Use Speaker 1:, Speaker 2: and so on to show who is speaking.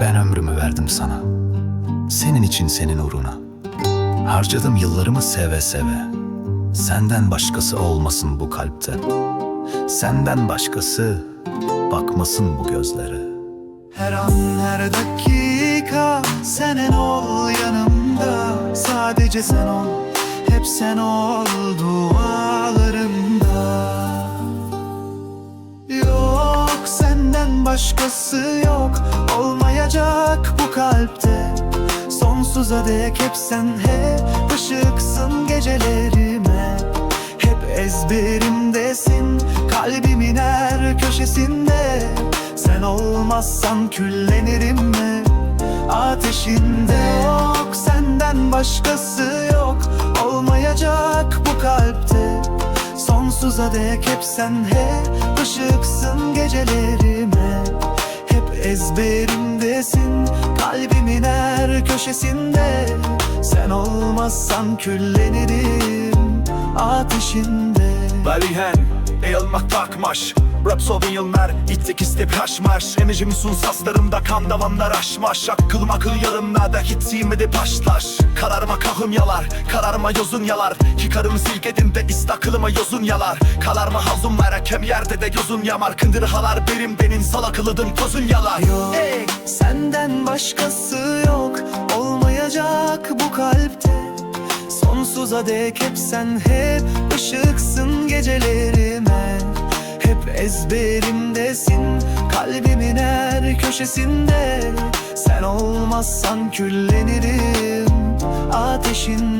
Speaker 1: Ben ömrümü verdim sana. Senin için senin uğruna. Harcadım yıllarımı seve seve. Senden başkası olmasın bu kalpte. Senden başkası bakmasın bu gözlere.
Speaker 2: Her an her dakika senin ol yanımda Sadece sen ol, hep sen ol dualarımda Yok senden başkası yok Sonsuza dek hep sen hep ışıksın gecelerime. Hep ezberimdesin kalbimin her köşesinde. Sen olmazsan küllenirim mi? Ateşinde Yok senden başkası yok. Olmayacak bu kalpte. Sonsuza dek hep sen hep ışıksın gecelerime. Hep ezberimdesin köşesinde Sen olmazsan küllenirim ateşinde.
Speaker 3: Barihen, eğilmek bakmaş Rap sovinilmer, ittik istep haşmaş Enerjim sun saslarımda kan davanlar aşmaş. Akılım akıl yarımlarda hitsimede başlaş Kararma kahım yalar, kararma yozun yalar. Yıkarım silgedim de istakılıma yozun yalar. Kalarma hazım var kem yerde de gözün yamar. Kındır halar benim benim salakılıdım tozun yalar.
Speaker 2: Yok Senden başkası yok Sonsuza dek hep sen hep ışıksın gecelerime. Hep ezberimdesin kalbimin her köşesinde. Sen olmazsan küllenirim ateşinde